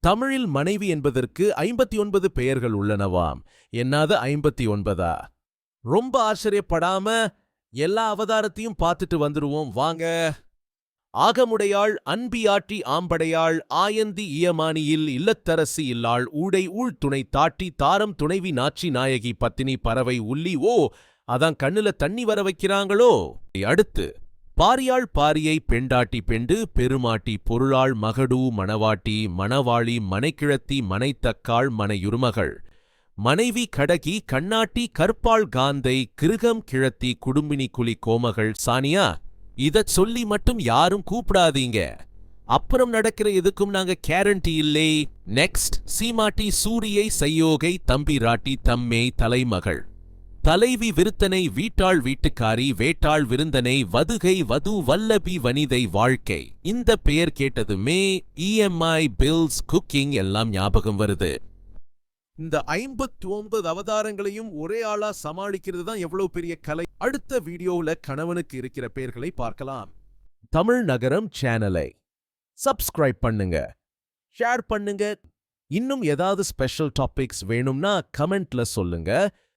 தமிழில் மனைவி என்பதற்கு ஐம்பத்தி ஒன்பது பெயர்கள் உள்ளனவாம். என்னாது ஐம்பத்தி ஒன்பதா ரொம்ப ஆச்சரியப்படாம எல்லா அவதாரத்தையும் பார்த்துட்டு வந்துருவோம் வாங்க. ஆகமுடையாள் அன்பியாட்டி ஆம்படையாள் ஆயந்தி இயமானியில் இல்லத்தரசி இல்லாள் ஊடை ஊழ் துணை தாட்டி தாரம் துணைவி நாச்சி நாயகி பத்தினி பறவை உள்ளி ஓ அதான் கண்ணுல தண்ணி வர வைக்கிறாங்களோ? அடுத்து பாரியாள் பாரியை பெண்டாட்டி பெண்டு பெருமாட்டி பொருளாள் மகடு மணவாட்டி மணவாளி மனைக்கிழத்தி மனைத்தக்காள் மனையுருமகள். மனைவி கடகி கண்ணாட்டி கற்பாள் காந்தை கிருகம் கிழத்தி குடும்பினி குலி கோமகள். சானியா இதச் சொல்லி மட்டும் யாரும் கூப்பிடாதீங்க. அப்புறம் நடக்கிற எதுக்கும் நாங்க கேரண்டி இல்லை. நெக்ஸ்ட் சீமாட்டி சூரியை செய்யோகை தம்பிராட்டி தம்மே தலைமகள். தலைவி விருத்தனை வீட்டாள் வீட்டுக்காரி வேட்டாள் விருந்தனை வதுகை வது வல்லபி வனிதை வாழ்க்கை. இந்த பெயர் கேட்டதுமே இஎம்ஐ பில்ஸ் குக்கிங் எல்லாம் ஞாபகம் வருது. இந்த ஐம்பத்தி ஒன்பது அவதாரங்களையும் ஒரே ஆளா சமாளிக்கிறது தான் எவ்வளவு பெரிய கலை. அடுத்த வீடியோவுல கணவனுக்கு இருக்கிற பெயர்களை பார்க்கலாம். தமிழ் நகரம் சேனலை சப்ஸ்கிரைப் பண்ணுங்க. ஷேர் பண்ணுங்க. இன்னும் ஏதாவது ஸ்பெஷல் டாபிக்ஸ் வேணும்னா கமெண்ட்ல சொல்லுங்க.